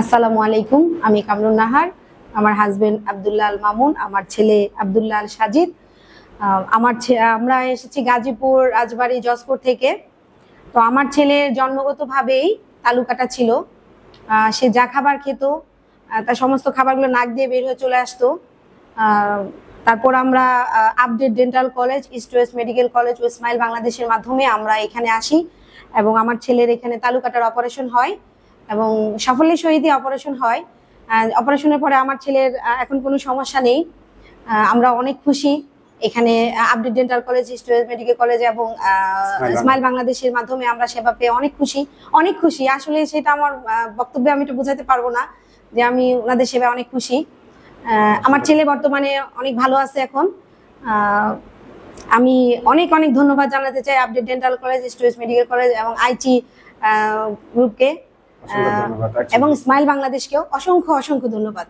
আসসালামু আলাইকুম, আমি কামরুন নাহার, আমার হাজবেন্ড আবদুল্লাহ আল মামুন, আমার ছেলে আবদুল্লাহ আল সাজিদ। আমার আমরা এসেছি গাজীপুর, রাজবাড়ি জজপুর থেকে। তো আমার ছেলের জন্মগতভাবেই তালুকাটা ছিল। সে যা খাবার খেত তার সমস্ত খাবারগুলো নাক দিয়ে বের হয়ে চলে আসতো। তারপর আমরা Update Dental College East West Medical College ও স্মাইল বাংলাদেশের মাধ্যমে আমরা এখানে আসি। এবং আমার ছেলের এখানে তালুকাটার অপারেশন হয়। এবং সাফল্যের সহিতই অপারেশন হয়। অপারেশনের পরে আমার ছেলের এখন কোনো সমস্যা নেই। আমরা অনেক খুশি। এখানে Update Dental College West Medical College এবং স্মাইল বাংলাদেশের মাধ্যমে আমরা সেবা পেয়ে অনেক খুশি। অনেক খুশি। আসলে সেটা আমার বক্তব্যে আমি একটু বোঝাতে পারব না যে আমি ওনাদের সেবায় অনেক খুশি। আমার ছেলে বর্তমানে অনেক ভালো আছে এখন। আমি অনেক অনেক ধন্যবাদ জানাতে চাই Update Dental College West Medical College এবং আইটি গ্রুপকে এবং স্মাইল বাংলাদেশকেও অসংখ্য অসংখ্য ধন্যবাদ।